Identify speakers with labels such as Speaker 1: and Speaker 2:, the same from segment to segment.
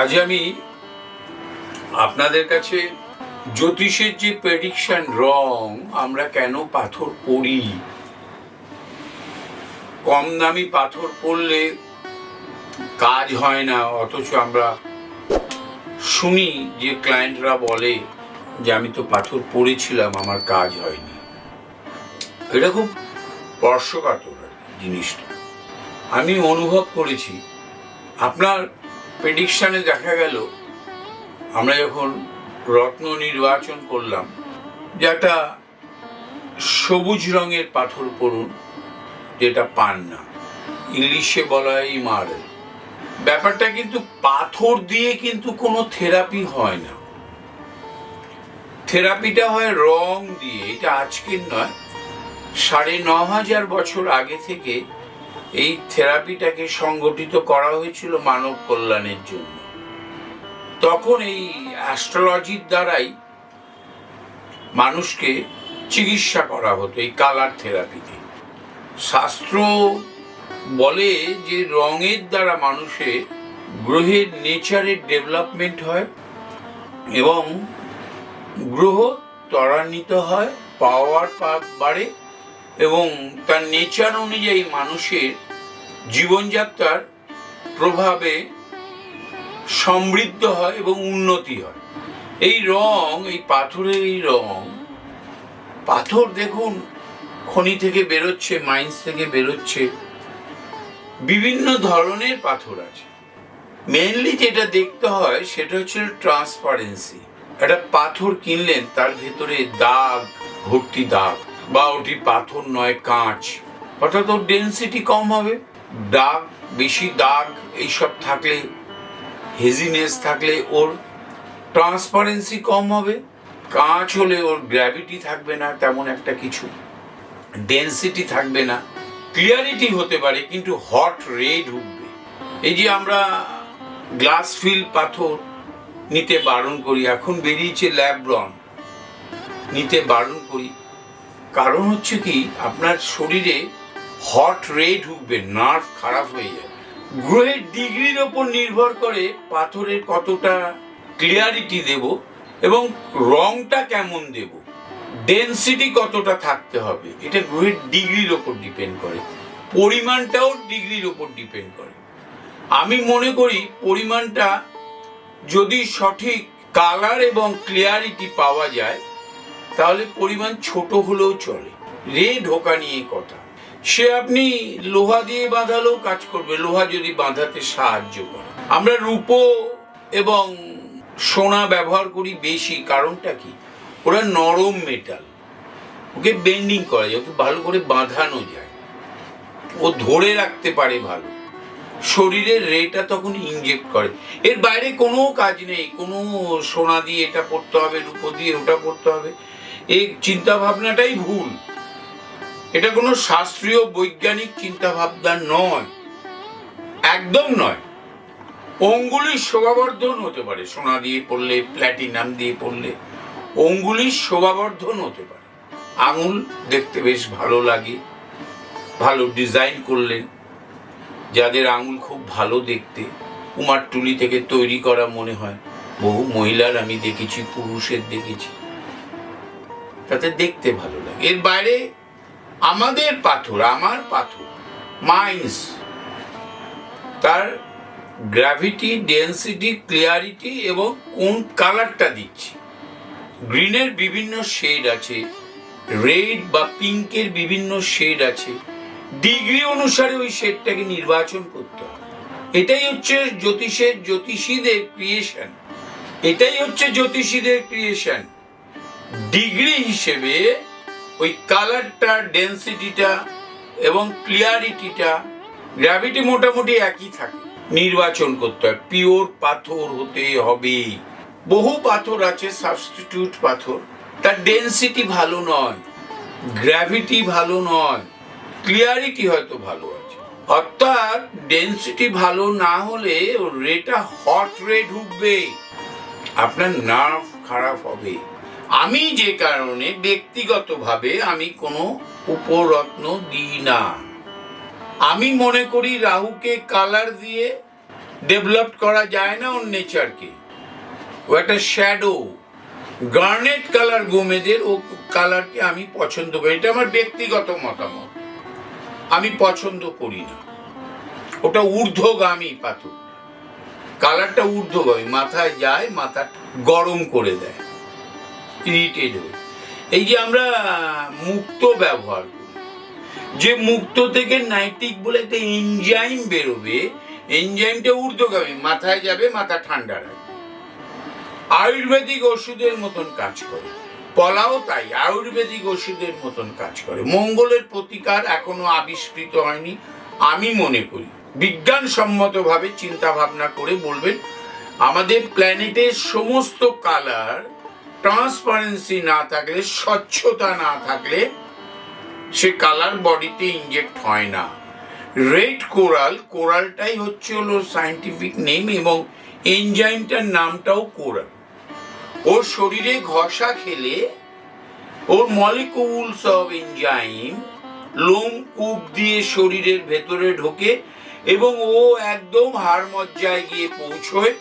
Speaker 1: আজ আমি আপনাদের কাছে জ্যোতিষের যে প্রেডিকশন রং আমরা কেন পাথর পড়ি কম দামি পাথর পড়লে কাজ হয় না, অথচ আমরা শুনি যে ক্লায়েন্টরা বলে যে, আমি তো পাথর পড়েছিলাম আমার কাজ হয়নি। এটা খুব স্পর্শকাতর জিনিসটা। আমি অনুভব করেছি। আপনার প্রেডিকশানে দেখা গেল, আমরা যখন রত্ন নির্বাচন করলাম, যে একটা সবুজ রঙের পাথর পড়ুন, যেটা পান না। ইংলিশে বলা হয় ইমারেল ব্যাপারটা কিন্তু পাথর দিয়ে কিন্তু কোনো থেরাপি হয় না। থেরাপিটা হয় রং দিয়ে, এটা আজকের নয়, সাড়ে ন হাজার বছর আগে থেকে এই থেরাপিটাকে সংগঠিত করা হয়েছিল মানব কল্যাণের জন্য। তখন এই অ্যাস্ট্রোলজির দ্বারাই মানুষকে চিকিৎসা করা হতো এই কালার থেরাপিতে। শাস্ত্র বলে যে রঙের দ্বারা মানুষের গ্রহের নেচারের ডেভেলপমেন্ট হয় এবং গ্রহ ত্বরান্বিত হয়, পাওয়ার পাক বাড়ে এবং তার নেচার অনুযায়ী মানুষের জীবনযাত্রার প্রভাবে সমৃদ্ধ হয় এবং উন্নতি হয়। এই রং, এই পাথরের এই রং, পাথর দেখুন, খনি থেকে বেরোচ্ছে মাইন্স থেকে বেরোচ্ছে, বিভিন্ন ধরনের পাথর আছে। মেনলি যেটা দেখতে হয়, সেটা হচ্ছে ট্রান্সপারেন্সি একটা পাথর কিনলেন, তার ভেতরে দাগ, ভর্তি দাগ। বা ওটি পাথর নয়, কাঁচ। অর্থাৎ ওর ডেন্সিটি কম হবে। দাগ, বেশি দাগ, এইসব থাকলে হেজিনেস থাকলে ওর ট্রান্সপারেন্সি কম হবে। কাঁচ হলে ওর গ্র্যাভিটি থাকবে না, তেমন একটা কিছু। ডেন্সিটি থাকবে না। ক্লিয়ারিটি হতে পারে, কিন্তু হট রে ঢুকবে এই যে আমরা গ্লাস ফিল পাথর নিতে বারণ করি, এখন বেরিয়েছে ল্যাব্রন নিতে বারণ করি। কারণ হচ্ছে কি, আপনার শরীরে হট রে ঢুকবে নার্ভ খারাপ হয়ে যাবে। গ্রহের ডিগ্রির ওপর নির্ভর করে পাথরের কতটা ক্লিয়ারিটি দেব এবং রংটা কেমন দেব। ডেন্সিটি কতটা থাকতে হবে, এটা গ্রহের ডিগ্রির ওপর ডিপেন্ড করে। পরিমাণটাও ডিগ্রির ওপর ডিপেন্ড করে। আমি মনে করি পরিমাণটা যদি সঠিক কালার এবং ক্লিয়ারিটি পাওয়া যায় তাহলে পরিমাণ ছোট হলেও চলে। রে ঢোকা নিয়ে কথা। সে আপনি লোহা দিয়ে বাঁধালেও কাজ করবে, লোহা যদি বাঁধাতে সাহায্য করে। আমরা রূপো এবং সোনা ব্যবহার করি বেশি, কারণটা কি? ওরা নরম মেটাল ওকে বেন্ডিং করা যায়, ওকে ভালো করে বাঁধানো যায়। ও ধরে রাখতে পারে ভালো। শরীরের রেটা তখন ইনজেক্ট করে। এর বাইরে কোনো কাজ নেই, কোনো সোনা দিয়ে এটা পড়তে হবে, রূপো দিয়ে ওটা পড়তে হবে। এই চিন্তা ভাবনাটাই ভুল। এটা কোনো শাস্ত্রীয় বৈজ্ঞানিক চিন্তা ভাবনা নয়। একদম নয়। অঙ্গুলির শোভাবর্ধন হতে পারে। সোনা দিয়ে পড়লে, প্ল্যাটিনাম দিয়ে পড়লে অঙ্গুলির শোভাবর্ধন হতে পারে। আঙুল দেখতে বেশ ভালো লাগে। ভালো ডিজাইন করলেন। যাদের আঙুল খুব ভালো দেখতে, কুমারটুলি থেকে তৈরি করা মনে হয়। বহু মহিলার আমি দেখেছি, পুরুষের দেখেছি। তাতে দেখতে ভালো লাগে। এর বাইরে আমাদের পাথর, আমার পাথর, মাইন্স, তার গ্র্যাভিটি ডেন্সিটি ক্লিয়ারিটি এবং কোন কালারটা দিচ্ছি। গ্রিনের বিভিন্ন শেড আছে রেড বা পিঙ্কের বিভিন্ন শেড আছে। ডিগ্রি অনুসারে ওই শেডটাকে নির্বাচন করতে হয়। এটাই হচ্ছে জ্যোতিষের জ্যোতিষীদের ক্রিয়েশন এটাই হচ্ছে জ্যোতিষীদের ক্রিয়েশন ডিগ্রি হিসেবে ওই কালারটা, ডেন্সিটিটা এবং ক্লিয়ারিটিটা গ্র্যাভিটি মোটামুটি একই থাকে। নির্বাচন করতে হয়। পিওর পাথর হতে হবে। বহু পাথর আছে, সাবস্টিটিউট পাথর। তার ডেন্সিটি ভালো নয়, গ্র্যাভিটি ভালো নয়, ক্লিয়ারিটি হয়তো ভালো আছে। অর্থাৎ ডেন্সিটি ভালো না হলে রেটা হট রে ঢুকবে। আপনার নার্ভ খারাপ হবে। আমি যে কারণে ব্যক্তিগতভাবে আমি কোনো উপরত্ন দিই না। আমি মনে করি রাহুকে কালার দিয়ে ডেভেলপ করা যায় না ওর নেচারকে। ও একটা শ্যাডো গার্নেট কালার গোমেদের ও কালারকে আমি পছন্দ করি। এটা আমার ব্যক্তিগত মতামত। আমি পছন্দ করি না। ওটা ঊর্ধ্বগামী পাথর। কালারটা ঊর্ধ্বগামী। মাথায় যায়, মাথা গরম করে দেয়। ইরিটেড হয়ে এই যে আমরা মুক্ত ব্যবহার যে মুক্ত থেকে নাইট্রিক বলে একটা এনজাইম বেরোবে এনজাইমটা ঊর্ধ্বগামী, মাথায় যাবে, মাথা ঠান্ডা রাখবে। আয়ুর্বেদিক ওষুধের মতন কাজ করে। পলাও তাই, আয়ুর্বেদিক ওষুধের মতন কাজ করে। মঙ্গলের প্রতিকার এখনও আবিষ্কৃত হয়নি, আমি মনে করি। বিজ্ঞানসম্মতভাবে চিন্তা ভাবনা করে বলবেন, আমাদের প্ল্যানেটের সমস্ত কালার ট্রান্সপারেন্সি না থাকলে, স্বচ্ছতা না থাকলে সে কালার বডিতে ইনজেক্ট হয় না। রেড কোরাল কোরালটাই হচ্ছে হলো সায়েন্টিফিক নেম এবং এনজাইমটার নামটাও কোরাল ওর শরীরে ঘষা খেলে ওর মলিকুলস অফ এনজাইম লোম কূপ দিয়ে শরীরের ভেতরে ঢোকে এবং ও একদম হাড় মজ্জায় গিয়ে পৌঁছয়,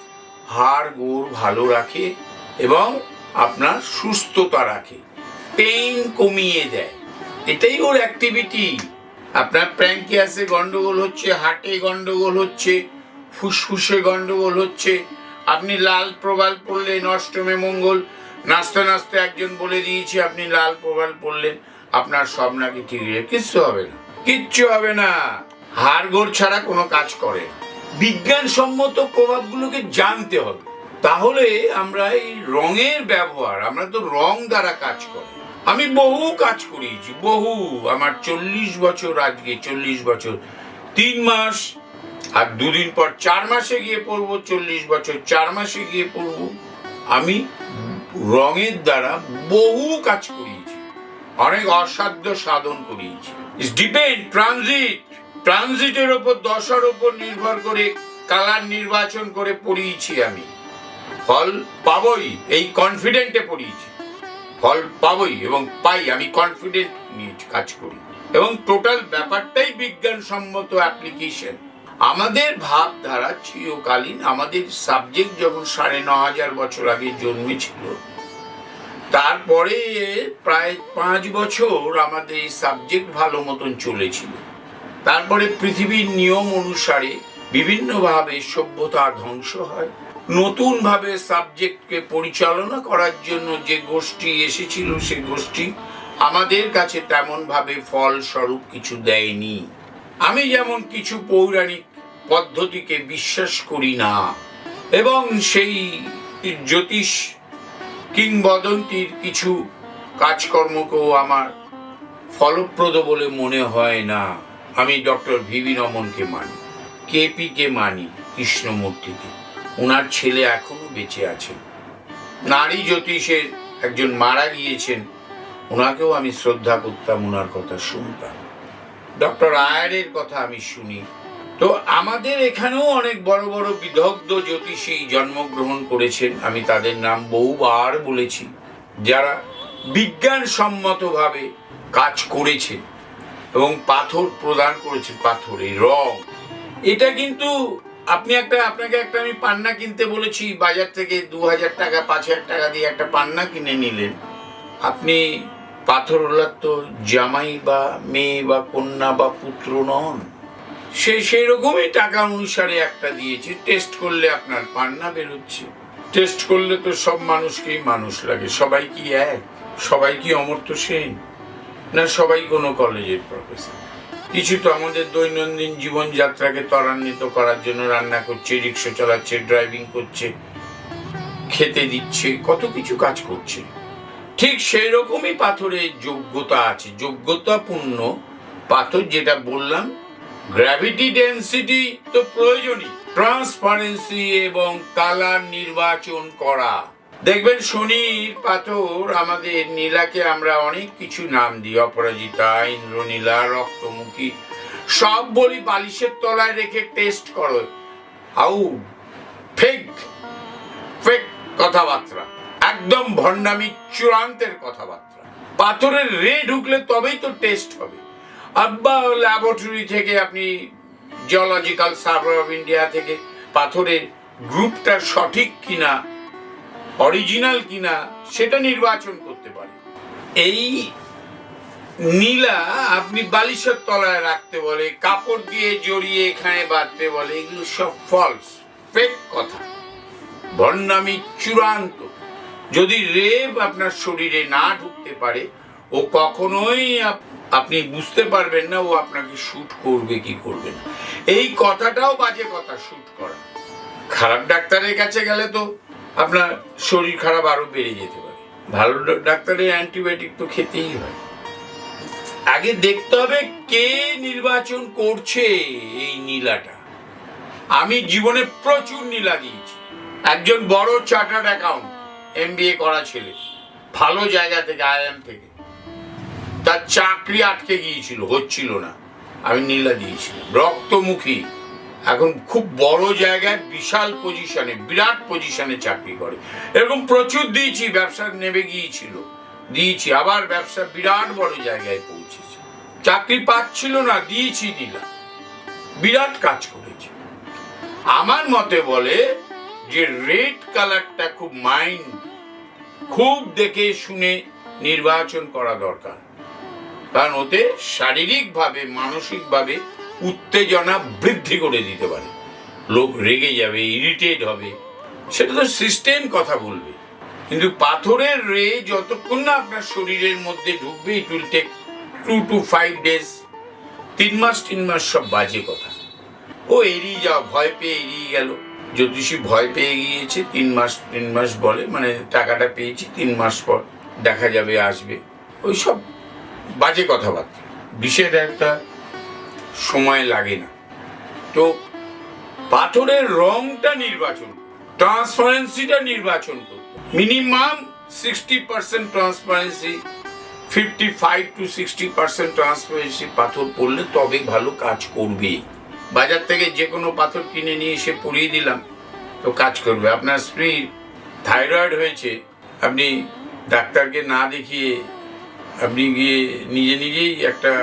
Speaker 1: হাড় গোড় ভালো রাখে এবং আপনার সুস্থতা রাখে। পেইন কমিয়ে দেয়। এটাই ওর অ্যাক্টিভিটি আপনার প্র্যাঙ্কিয়াসে গন্ডগোল হচ্ছে হার্টে গন্ডগোল হচ্ছে, ফুসফুসে গন্ডগোল হচ্ছে। আপনি লাল প্রবাল পড়লেন অষ্টমে মঙ্গল। নাচতে নাচতে একজন বলে দিয়েছে, আপনি লাল প্রবাল পড়লেন আপনার সব নাকি ঠিক হয়ে কিচ্ছু হবে না। কিচ্ছু হবে না। হাড়গোড় ছাড়া কোনো কাজ করে বিজ্ঞানসম্মত প্রভাবগুলোকে জানতে হবে। তাহলে আমরা এই রঙের ব্যবহার, আমরা তো রং দ্বারা কাজ করি। আমি বহু কাজ করিয়েছি, বহু। আমার চল্লিশ বছর আজকে, চল্লিশ বছর। তিন মাস, আর দুদিন পর চার মাসে গিয়ে পড়ব, চল্লিশ বছর চার মাসে গিয়ে পড়ব। আমি রঙের দ্বারা বহু কাজ করিয়েছি, অনেক অসাধ্য সাধন করিয়েছি। ডিপেন্ড ট্রানজিট ট্রানজিটের ওপর, দশার ওপর নির্ভর করে, কালার নির্বাচন করে পড়িয়েছি আমি। ফল পাবই, এই কনফিডেন্টে পড়িয়েছি ফল পাবই এবং পাই, আমি কনফিডেন্ট নিয়ে কাজ করি। এবং টোটাল ব্যাপারটাই বিজ্ঞানসম্মত অ্যাপ্লিকেশন আমাদের ভাবধারা চিরকালীন, আমাদের সাবজেক্ট যখন সাড়ে ন হাজার বছর আগে জন্মেছিল, তারপরে প্রায় পাঁচ বছর আমাদের এই সাবজেক্ট ভালো মতন চলেছিল। তারপরে পৃথিবীর নিয়ম অনুসারে বিভিন্নভাবে সভ্যতা ধ্বংস হয় নতুনভাবে সাবজেক্টকে পরিচালনা করার জন্য যে গোষ্ঠী এসেছিল, সে গোষ্ঠী আমাদের কাছে তেমনভাবে ফলস্বরূপ কিছু দেয়নি। আমি যেমন কিছু পৌরাণিক পদ্ধতিকে বিশ্বাস করি না, এবং সেই জ্যোতিষ কিংবদন্তির কিছু কাজকর্মকেও আমার ফলপ্রদ বলে মনে হয় না। আমি ডক্টর ভিবি রমনকে মানি কেপিকে মানি, কৃষ্ণমূর্তিকে। ওনার ছেলে এখনও বেঁচে আছেন। নারী জ্যোতিষের একজন মারা গিয়েছেন ওনাকেও আমি শ্রদ্ধা করতাম ওনার কথা শুনতাম। ডক্টর আয়ারের কথা আমি শুনি। তো আমাদের এখানেও অনেক বড় বড় বিদগ্ধ জ্যোতিষী জন্মগ্রহণ করেছেন, আমি তাদের নাম বহুবার বলেছি, যারা বিজ্ঞানসম্মতভাবে কাজ করেছে এবং পাথর প্রদান করেছে পাথরের রং। এটা কিন্তু আপনি একটা, আপনাকে একটা আমি পান্না কিনতে বলেছি, বাজার থেকে দু হাজার টাকা পাঁচ হাজার টাকা দিয়ে একটা পান্না কিনে নিলেন। আপনি পাথরওয়ালার তো জামাই বা মেয়ে বা কন্যা বা পুত্র নন। সে সেই রকমই টাকা অনুসারে একটা দিয়েছে টেস্ট করলে আপনার পান্না বেরোচ্ছে। টেস্ট করলে তো সব মানুষকেই মানুষ লাগে, সবাই কি এক? সবাই কি অমর্ত্য সেন? না সবাই কোনো কলেজের প্রফেসর কিছু তো আমাদের দৈনন্দিন জীবনযাত্রাকে ত্বরান্বিত করার জন্য রান্না করছে, রিক্সা চালাচ্ছে ড্রাইভিং করছে, খেতে দিচ্ছে, কত কিছু কাজ করছে। ঠিক সেই রকমই পাথরের যোগ্যতা আছে। যোগ্যতাপূর্ণ পাথর যেটা বললাম গ্র্যাভিটি ডেন্সিটি তো প্রয়োজনই। ট্রান্সপারেন্সি এবং কালার নির্বাচন করা। দেখবেন শনির পাথর আমাদের নীলাকে আমরা অনেক কিছু নাম দিই, অপরাজিতা, ইন্দ্রনীলা, রক্তমুখী, সব বলি বালিশের তলায় রেখে টেস্ট করো। হাউ ফেক ফেক কথাবার্তা, একদম ভণ্ডামি চূড়ান্তের কথাবার্তা। পাথরের রে ঢুকলে তবেই তো টেস্ট হবে। আব্বা ল্যাবরেটরি থেকে আপনি জিওলজিক্যাল সার্ভে অফ ইন্ডিয়া থেকে পাথরের গ্রুপটা সঠিক কিনা অরিজিনাল কিনা সেটা নির্বাচন করতে পারে। এই নীলা আপনি বালিশের তলায় রাখতে বলে, কাপড় দিয়ে জড়িয়ে এখানে বাঁধতে বলে, এগুলো সব ফলস ফেক কথা। ভণ্ডামি চূড়ান্ত। যদি রেব আপনার শরীরে না ঢুকতে পারে, ও কখনোই আপনি বুঝতে পারবেন না ও আপনাকে শুট করবে কি করবে না। এই কথাটাও বাজে কথা শুট করা। খারাপ ডাক্তারের কাছে গেলে তো আপনার শরীর খারাপ আরও বেড়ে যেতে পারে। ভালো ডাক্তারের অ্যান্টিবায়োটিক তো খেতেই হয়। আগে দেখতে হবে কে নির্বাচন করছে এই নীলাটা। আমি জীবনে প্রচুর নীলা দিয়েছি একজন বড় চার্টার্ড অ্যাকাউন্ট, এমবিএ করা ছেলে, ভালো জায়গা থেকে আইএম থেকে। তার চাকরি আটকে গিয়েছিল, হচ্ছিল না। আমি নীলা দিয়েছিলাম রক্তমুখী। এখন খুব বড় জায়গায় বিশাল পজিশনে বিরাট পজিশনে চাকরি করে। এরকম প্রচুর দিয়েছি, ব্যবসা নেমে গিয়েছিল। দিয়েছি, আবার ব্যবসা বিরাট বড় জায়গায় পৌঁছেছে। চাকরি পাচ্ছিল না, দিয়েছি নীলা বিরাট কাজ করেছে। আমার মতে বলে যে রেড কালারটা খুব মাইন্ড খুব দেখে শুনে নির্বাচন করা দরকার। কারণ ওতে শারীরিকভাবে, মানসিকভাবে উত্তেজনা বৃদ্ধি করে দিতে পারে। লোক রেগে যাবে ইরিটেট হবে। সেটা তো সিস্টেম কথা বলবে। কিন্তু পাথরের রে যতক্ষণ না আপনার শরীরের মধ্যে ঢুকবে it will take two to five days তিন মাস তিন মাস সব বাজে কথা। ও এড়িয়ে যাও, ভয় পেয়ে এড়িয়ে গেল। জ্যোতিষী ভয় পেয়ে গিয়েছে, তিন মাস তিন মাস বলে মানে টাকাটা পেয়েছি, তিন মাস পর দেখা যাবে, আসবে। ওই সব বাজে কথাবার্তা। বিষের একটা সময় লাগে না। তো পাথরের রংটা নির্বাচন ট্রান্সপারেন্সিটা নির্বাচন করতে minimum sixty percent transparency fifty five to sixty percent transparency পাথর পড়লে তবে ভালো কাজ করবে। বাজার থেকে যে কোনো পাথর কিনে নিয়ে এসে পরিয়ে দিলাম, তো কাজ করবে। আপনার স্ত্রীর থাইরয়েড হয়েছে, আপনি ডাক্তারকে না দেখিয়ে আপনি গিয়ে নিজে নিজেই একটা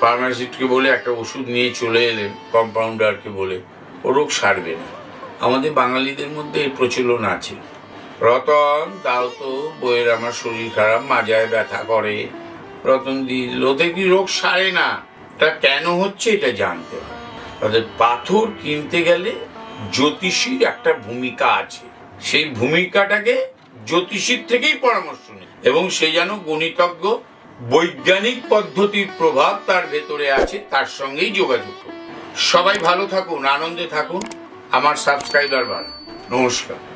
Speaker 1: ফার্মাসিস্টকে বলে একটা ওষুধ নিয়ে চলে এলেন কম্পাউন্ডারকে বলে। ও রোগ সারবে না। আমাদের বাঙালিদের মধ্যে এর প্রচলন আছে। রতন, দাও তো, বইয়ের আমার শরীর খারাপ, মাজায় ব্যথা করে। রতন দি লোতে কি রোগ সারে না? তা কেন হচ্ছে এটা জানতে হয় তাদের পাথর কিনতে গেলে জ্যোতিষীর একটা ভূমিকা আছে। সেই ভূমিকাটাকে জ্যোতিষীর থেকেই পরামর্শ নেই এবং সে যেন গণিতজ্ঞ বৈজ্ঞানিক পদ্ধতির প্রভাব তার ভেতরে আছে, তার সঙ্গেই যোগাযোগ সবাই ভালো থাকুন, আনন্দে থাকুন। আমার সাবস্ক্রাইবার বাড়া নমস্কার।